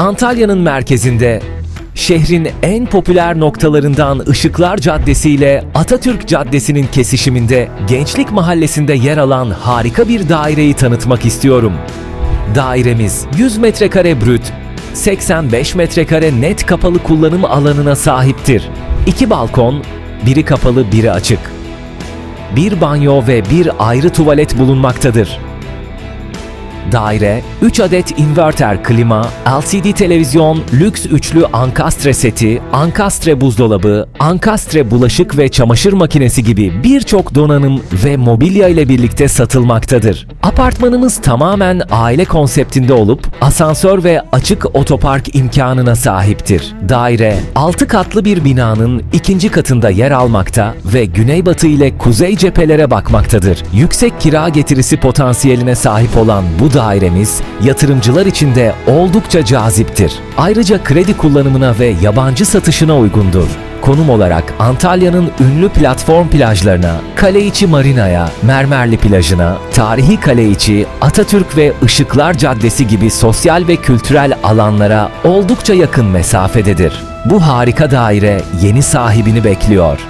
Antalya'nın merkezinde şehrin en popüler noktalarından Işıklar Caddesi ile Atatürk Caddesi'nin kesişiminde Gençlik Mahallesi'nde yer alan harika bir daireyi tanıtmak istiyorum. Dairemiz 100 metrekare brüt, 85 metrekare net kapalı kullanım alanına sahiptir. İki balkon, biri kapalı biri açık. Bir banyo ve bir ayrı tuvalet bulunmaktadır. Daire, 3 adet inverter klima, LCD televizyon, lüks üçlü ankastre seti, ankastre buzdolabı, ankastre bulaşık ve çamaşır makinesi gibi birçok donanım ve mobilya ile birlikte satılmaktadır. Apartmanımız tamamen aile konseptinde olup asansör ve açık otopark imkanına sahiptir. Daire, 6 katlı bir binanın ikinci katında yer almakta ve güneybatı ile kuzey cephelere bakmaktadır. Yüksek kira getirisi potansiyeline sahip olan bu dairemiz yatırımcılar için de oldukça caziptir. Ayrıca kredi kullanımına ve yabancı satışına uygundur. Konum olarak Antalya'nın ünlü platform plajlarına, Kaleiçi Marina'ya, Mermerli plajına, Tarihi Kaleiçi, Atatürk ve Işıklar Caddesi gibi sosyal ve kültürel alanlara oldukça yakın mesafededir. Bu harika daire yeni sahibini bekliyor.